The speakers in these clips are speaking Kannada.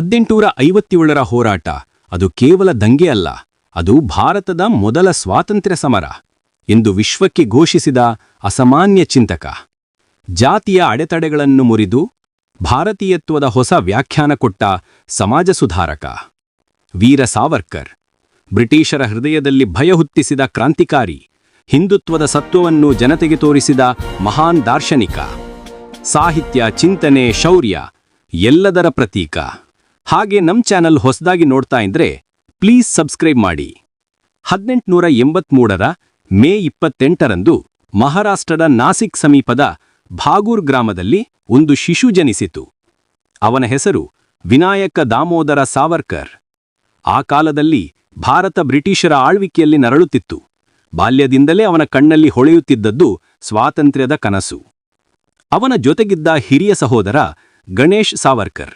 ಹದಿನೆಂಟುನೂರ ಐವತ್ತೇಳರ ಹೋರಾಟ. ಅದು ಕೇವಲ ದಂಗೆ ಅಲ್ಲ, ಅದು ಭಾರತದ ಮೊದಲ ಸ್ವಾತಂತ್ರ್ಯ ಸಮರ ಎಂದು ವಿಶ್ವಕ್ಕೆ ಘೋಷಿಸಿದ ಅಸಾಮಾನ್ಯ ಚಿಂತಕ. ಜಾತಿಯ ಅಡೆತಡೆಗಳನ್ನು ಮುರಿದು ಭಾರತೀಯತ್ವದ ಹೊಸ ವ್ಯಾಖ್ಯಾನ ಕೊಟ್ಟ ಸಮಾಜ ಸುಧಾರಕ. ವೀರ ಸಾವರ್ಕರ್, ಬ್ರಿಟಿಷರ ಹೃದಯದಲ್ಲಿ ಭಯ ಹುತ್ತಿಸಿದ ಕ್ರಾಂತಿಕಾರಿ, ಹಿಂದುತ್ವದ ಸತ್ವವನ್ನು ಜನತೆಗೆ ತೋರಿಸಿದ ಮಹಾನ್ ದಾರ್ಶನಿಕ. ಸಾಹಿತ್ಯ, ಚಿಂತನೆ, ಶೌರ್ಯ ಎಲ್ಲದರ ಪ್ರತೀಕ. ಹಾಗೆ ನಮ್ ಚಾನಲ್ ಹೊಸದಾಗಿ ನೋಡ್ತಾ ಇದ್ರೆ ಪ್ಲೀಸ್ ಸಬ್ಸ್ಕ್ರೈಬ್ ಮಾಡಿ. ಹದಿನೆಂಟುನೂರ ಎಂಬತ್ಮೂರರ ಮೇ ಇಪ್ಪತ್ತೆಂಟರಂದು ಮಹಾರಾಷ್ಟ್ರದ ನಾಸಿಕ್ ಸಮೀಪದ ಭಾಗೂರ್ ಗ್ರಾಮದಲ್ಲಿ ಒಂದು ಶಿಶು ಜನಿಸಿತು. ಅವನ ಹೆಸರು ವಿನಾಯಕ ದಾಮೋದರ ಸಾವರ್ಕರ್. ಆ ಕಾಲದಲ್ಲಿ ಭಾರತ ಬ್ರಿಟಿಷರ ಆಳ್ವಿಕೆಯಲ್ಲಿ ನರಳುತ್ತಿತ್ತು. ಬಾಲ್ಯದಿಂದಲೇ ಅವನ ಕಣ್ಣಲ್ಲಿ ಹೊಳೆಯುತ್ತಿದ್ದದ್ದು ಸ್ವಾತಂತ್ರ್ಯದ ಕನಸು. ಅವನ ಜೊತೆಗಿದ್ದ ಹಿರಿಯ ಸಹೋದರ ಗಣೇಶ್ ಸಾವರ್ಕರ್.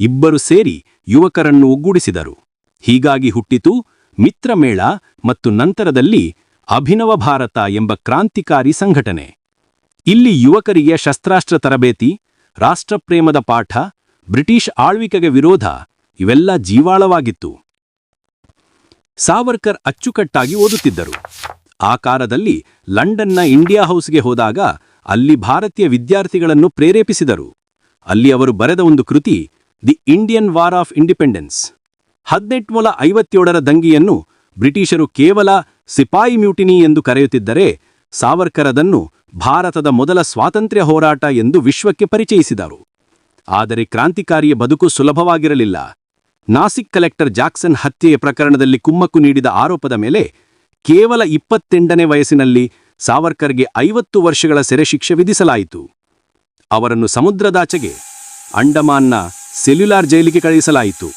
ಇಬ್ಬರು ಸೇರಿ ಯುವಕರನ್ನು ಒಗ್ಗೂಡಿಸಿದರು. ಹೀಗಾಗಿ ಹುಟ್ಟಿತು ಮಿತ್ರಮೇಳ ಮತ್ತು ನಂತರದಲ್ಲಿ ಅಭಿನವ ಭಾರತ ಎಂಬ ಕ್ರಾಂತಿಕಾರಿ ಸಂಘಟನೆ. ಇಲ್ಲಿ ಯುವಕರಿಗೆ ಶಸ್ತ್ರಾಸ್ತ್ರ ತರಬೇತಿ, ರಾಷ್ಟ್ರಪ್ರೇಮದ ಪಾಠ, ಬ್ರಿಟಿಷ್ ಆಳ್ವಿಕೆಗೆ ವಿರೋಧ ಇವೆಲ್ಲ ಜೀವಾಳವಾಗಿತ್ತು. ಸಾವರ್ಕರ್ ಅಚ್ಚುಕಟ್ಟಾಗಿ ಓದುತ್ತಿದ್ದರು. ಆ ಕಾಲದಲ್ಲಿ ಲಂಡನ್ನ ಇಂಡಿಯಾ ಹೌಸ್ಗೆ ಹೋದಾಗ ಅಲ್ಲಿ ಭಾರತೀಯ ವಿದ್ಯಾರ್ಥಿಗಳನ್ನು ಪ್ರೇರೇಪಿಸಿದರು. ಅಲ್ಲಿ ಅವರು ಬರೆದ ಒಂದು ಕೃತಿ the Indian war of independence ಹದಿನೆಂಟು ಐವತ್ತೇಳರ ದಂಗಿಯನ್ನು ಬ್ರಿಟಿಷರು ಕೇವಲ ಸಿಪಾಯಿ ಮ್ಯೂಟಿನಿ ಎಂದು ಕರೆಯುತ್ತಿದ್ದರೆ ಸಾವರ್ಕರದನ್ನು ಭಾರತದ ಮೊದಲ ಸ್ವಾತಂತ್ರ್ಯ ಹೋರಾಟ ಎಂದು ವಿಶ್ವಕ್ಕೆ ಪರಿಚಯಿಸಿದರು. ಆದರೆ ಕ್ರಾಂತಿಕಾರಿಯ ಬದುಕು ಸುಲಭವಾಗಿರಲಿಲ್ಲ. ನಾಸಿಕ್ ಕಲೆಕ್ಟರ್ ಜಾಕ್ಸನ್ ಹತ್ಯೆಯ ಪ್ರಕರಣದಲ್ಲಿ ಕುಮ್ಮಕ್ಕು ನೀಡಿದ ಆರೋಪದ ಮೇಲೆ ಕೇವಲ ಇಪ್ಪತ್ತೆಂಟನೇ ವಯಸ್ಸಿನಲ್ಲಿ ಸಾವರ್ಕರ್ಗೆ ಐವತ್ತು ವರ್ಷಗಳ ಸೆರೆಶಿಕ್ಷೆ ವಿಧಿಸಲಾಯಿತು. ಅವರನ್ನು ಸಮುದ್ರದಾಚೆಗೆ ಅಂಡಮಾನ್ನ ಸೆಲ್ಯುಲಾರ್ ಜೈಲಿಗೆ ಕಳುಹಿಸಲಾಯಿತು.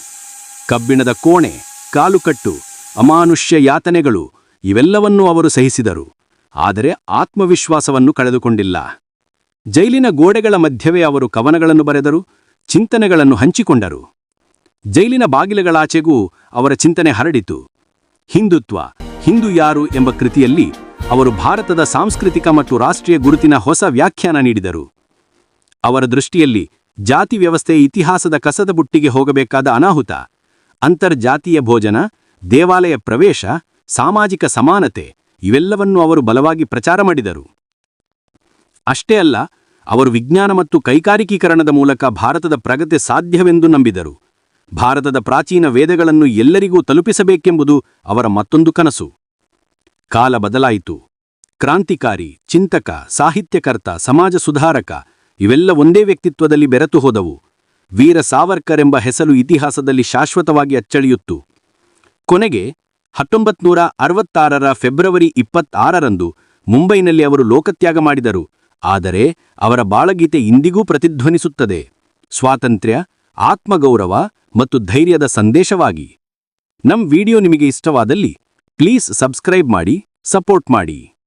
ಕಬ್ಬಿಣದ ಕೋಣೆ, ಕಾಲುಕಟ್ಟು, ಅಮಾನುಷ್ಯ ಯಾತನೆಗಳು ಇವೆಲ್ಲವನ್ನೂ ಅವರು ಸಹಿಸಿದರು. ಆದರೆ ಆತ್ಮವಿಶ್ವಾಸವನ್ನು ಕಳೆದುಕೊಂಡಿಲ್ಲ. ಜೈಲಿನ ಗೋಡೆಗಳ ಮಧ್ಯವೇ ಅವರು ಕವನಗಳನ್ನು ಬರೆದರು, ಚಿಂತನೆಗಳನ್ನು ಹಂಚಿಕೊಂಡರು. ಜೈಲಿನ ಬಾಗಿಲುಗಳಾಚೆಗೂ ಅವರ ಚಿಂತನೆ ಹರಡಿತು. ಹಿಂದುತ್ವ, ಹಿಂದೂ ಯಾರು ಎಂಬ ಕೃತಿಯಲ್ಲಿ ಅವರು ಭಾರತದ ಸಾಂಸ್ಕೃತಿಕ ಮತ್ತು ರಾಷ್ಟ್ರೀಯ ಗುರುತಿನ ಹೊಸ ವ್ಯಾಖ್ಯಾನ ನೀಡಿದರು. ಅವರ ದೃಷ್ಟಿಯಲ್ಲಿ ಜಾತಿ ವ್ಯವಸ್ಥೆ ಇತಿಹಾಸದ ಕಸದ ಬುಟ್ಟಿಗೆ ಹೋಗಬೇಕಾದ ಅನಾಹುತ, ಅಂತರ್ಜಾತೀಯ ಭೋಜನ, ದೇವಾಲಯ ಪ್ರವೇಶ, ಸಾಮಾಜಿಕ ಸಮಾನತೆ, ಇವೆಲ್ಲವನ್ನೂ ಅವರು ಬಲವಾಗಿ ಪ್ರಚಾರ ಮಾಡಿದರು. ಅಷ್ಟೇ ಅಲ್ಲ, ಅವರು ವಿಜ್ಞಾನ ಮತ್ತು ಕೈಗಾರಿಕೀಕರಣದ ಮೂಲಕ ಭಾರತದ ಪ್ರಗತಿ ಸಾಧ್ಯವೆಂದು ನಂಬಿದರು. ಭಾರತದ ಪ್ರಾಚೀನ ವೇದಗಳನ್ನು ಎಲ್ಲರಿಗೂ ತಲುಪಿಸಬೇಕೆಂಬುದು ಅವರ ಮತ್ತೊಂದು ಕನಸು. ಕಾಲ ಬದಲಾಯಿತು. ಕ್ರಾಂತಿಕಾರಿ, ಚಿಂತಕ, ಸಾಹಿತ್ಯಕರ್ತ, ಸಮಾಜ ಸುಧಾರಕ ಇವೆಲ್ಲ ಒಂದೇ ವ್ಯಕ್ತಿತ್ವದಲ್ಲಿ ಬೆರೆತು ಹೋದವು. ವೀರ ಸಾವರ್ಕರ್ ಎಂಬ ಹೆಸರು ಇತಿಹಾಸದಲ್ಲಿ ಶಾಶ್ವತವಾಗಿ ಅಚ್ಚಳಿಯುತ್ತು. ಕೊನೆಗೆ ಹತ್ತೊಂಬತ್ನೂರ ಅರವತ್ತಾರರ ಫೆಬ್ರವರಿ ಇಪ್ಪತ್ತಾರರಂದು ಮುಂಬೈನಲ್ಲಿ ಅವರು ಲೋಕತ್ಯಾಗ ಮಾಡಿದರು. ಆದರೆ ಅವರ ಬಾಳಗೀತೆ ಇಂದಿಗೂ ಪ್ರತಿಧ್ವನಿಸುತ್ತದೆ. ಸ್ವಾತಂತ್ರ್ಯ, ಆತ್ಮಗೌರವ ಮತ್ತು ಧೈರ್ಯದ ಸಂದೇಶವಾಗಿ. ನಮ್ ವಿಡಿಯೋ ನಿಮಗೆ ಇಷ್ಟವಾದಲ್ಲಿ ಪ್ಲೀಸ್ ಸಬ್ಸ್ಕ್ರೈಬ್ ಮಾಡಿ, ಸಪೋರ್ಟ್ ಮಾಡಿ.